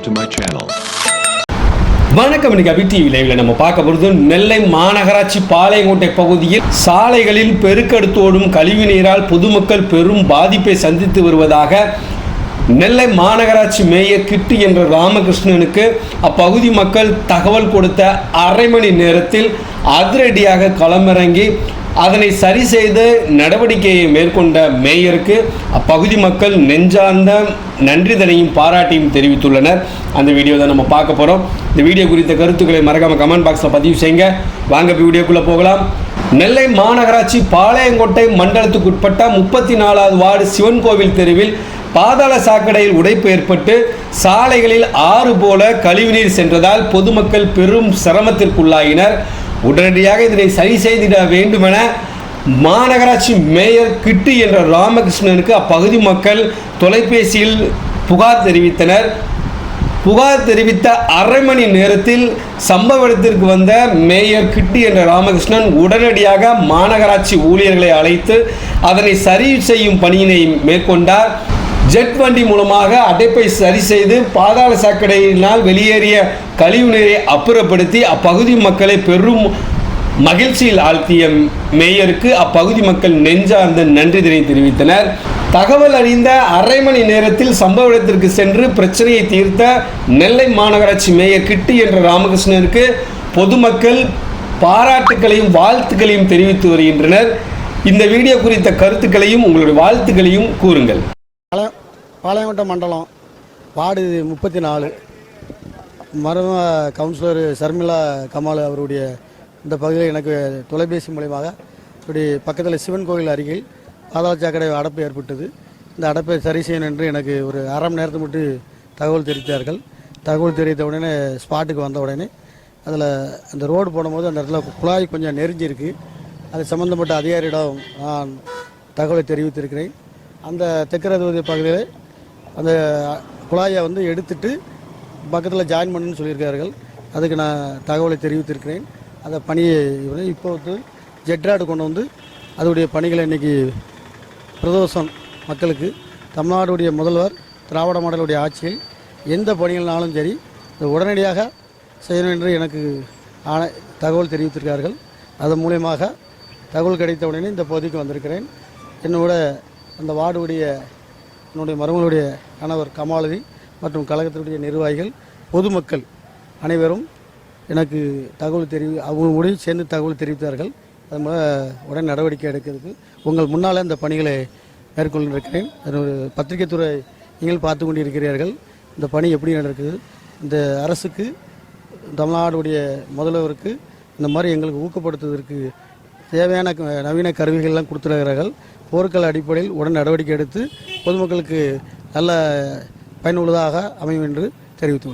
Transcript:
subscribe to my channel. வணக்கம் இன்னைக்கு அபி TV லைவ்ல நம்ம பார்க்க போகிறது நெல்லை மாநகராட்சி பாளையங்கோட்டை பகுதியில் சாலைகளில் பெருக்கெடுத்தோடும் கழிவு நீரால் பொதுமக்கள் பெரும் பாதிப்பை சந்தித்து வருவதாக நெல்லை மாநகராட்சி மேயர் கிட்டு என்ற ராமகிருஷ்ணனுக்கு அப்பகுதி மக்கள் தகவல் கொடுத்த அரை மணி நேரத்தில் அதிரடியாக களமிறங்கி அதனை சரி செய்து நடவடிக்கையை மேற்கொண்ட மேயருக்கு அப்பகுதி மக்கள் நெஞ்சார்ந்த நன்றிதனையும் பாராட்டியும் தெரிவித்துள்ளனர். அந்த வீடியோ தான் நம்ம பார்க்க போகிறோம் இந்த வீடியோ குறித்த கருத்துக்களை மறக்காமல் கமெண்ட் பாக்ஸில் பதிவு செய்யுங்க. வாங்க வீடியோக்குள்ளே போகலாம். நெல்லை மாநகராட்சி பாளையங்கோட்டை மண்டலத்துக்குட்பட்ட முப்பத்தி நாலாவது வார்டு சிவன் கோவில் தெருவில் பாதாள சாக்கடையில் உடைப்பு ஏற்பட்டு சாலைகளில் ஆறு போல கழிவுநீர் சென்றதால் பொதுமக்கள் பெரும் சிரமத்திற்குள்ளாயினர். உடனடியாக இதனை சரி செய்திட வேண்டுமென மாநகராட்சி மேயர் கிட்டு என்ற ராமகிருஷ்ணனுக்கு அப்பகுதி மக்கள் தொலைபேசியில் புகார் தெரிவித்தனர். புகார் தெரிவித்த அரை மணி நேரத்தில் சம்பவ இடத்திற்கு வந்த மேயர் கிட்டி என்ற ராமகிருஷ்ணன் உடனடியாக மாநகராட்சி ஊழியர்களை அழைத்து அதனை சரி செய்யும் பணியினை மேற்கொண்டார். ஜெட் வண்டி மூலமாக அடைப்பை சரி செய்து பாதாள சாக்கடையினால் வெளியேறிய கழிவு நீரை அப்புறப்படுத்தி அப்பகுதி மக்களை பெரும் மகிழ்ச்சியில் ஆழ்த்திய மேயருக்கு அப்பகுதி மக்கள் நெஞ்சார்ந்த நன்றிதனை தெரிவித்தனர். தகவல் அறிந்த அரை மணி நேரத்தில் சம்பவ இடத்திற்கு சென்று பிரச்சனையை தீர்த்த நெல்லை மாநகராட்சி மேயர் கிட்டி என்ற ராமகிருஷ்ணனுக்கு பொதுமக்கள் பாராட்டுகளையும் வாழ்த்துக்களையும் தெரிவித்து வருகின்றனர். இந்த வீடியோ குறித்த கருத்துக்களையும் உங்களுடைய வாழ்த்துக்களையும் கூறுங்கள். பாளையங்கோட்டை மண்டலம் வார்டு முப்பத்தி நாலு மரும கவுன்சிலர் சர்மிளா கமால் அவருடைய இந்த பகுதியில் எனக்கு தொலைபேசி மூலியமாக இப்படி பக்கத்தில் சிவன் கோவில் அருகில் பாதாள சாக்கடை அடைப்பு ஏற்பட்டது. இந்த அடைப்பை சரி செய்யணும் என்று எனக்கு ஒரு அரை மணி நேரத்துக்கு மட்டும் தகவல் தெரிவித்தார்கள். தகவல் தெரிவித்த உடனே ஸ்பாட்டுக்கு வந்த உடனே அதில் அந்த ரோடு போடும்போது அந்த இடத்துல குழாய் கொஞ்சம் நெறிஞ்சிருக்கு அது சம்மந்தப்பட்ட அதிகாரியிடம் நான் தகவலை தெரிவித்திருக்கிறேன். அந்த தெற்கரதுவதி பகுதியில் அந்த குழாயை வந்து எடுத்துட்டு பக்கத்தில் ஜாயின் பண்ணுன்னு சொல்லியிருக்கார்கள் அதுக்கு நான் தகவலை தெரிவித்திருக்கிறேன். அந்த பணியை இப்போ வந்து ஜெட்ராடு கொண்டு வந்து அதோடைய பணிகளை இன்னைக்கு பிரதோஷம் மக்களுக்கு தமிழ்நாடுடைய முதல்வர் திராவிட மாடலுடைய ஆட்சியில் எந்த பணிகள்னாலும் சரி உடனடியாக செய்யணும் என்று எனக்கு ஆணை தகவல் தெரிவித்திருக்கார்கள் அதன் மூலியமாக தகவல் கிடைத்த உடனே இந்த பகுதிக்கு வந்திருக்கிறேன். என்னோட அந்த வார்டுடைய என்னுடைய மருமகளுடைய கணவர் கமாலதி மற்றும் கழகத்தினுடைய நிர்வாகிகள் பொதுமக்கள் அனைவரும் எனக்கு தகவல் தெரிவி அவங்களுடைய சேர்ந்து தகவல் தெரிவித்தார்கள். அது மூலம் உடனே நடவடிக்கை எடுக்கிறதுக்கு உங்கள் முன்னால் இந்த பணிகளை மேற்கொண்டிருக்கிறேன். அது பத்திரிகை துறை நீங்கள் பார்த்து கொண்டிருக்கிறீர்கள். இந்த பணி எப்படி நடக்குது இந்த அரசுக்கு தமிழ்நாடுடைய முதல்வருக்கு இந்த மாதிரி எங்களுக்கு ஊக்கப்படுத்துவதற்கு தேவையான நவீன கருவிகள்லாம் கொடுத்துருக்கிறார்கள். போர்க்கள அடிப்படையில் உடன் நடவடிக்கை எடுத்து பொதுமக்களுக்கு நல்ல பயனுள்ளதாக அமையும் என்று தெரிவித்துள்ளேன்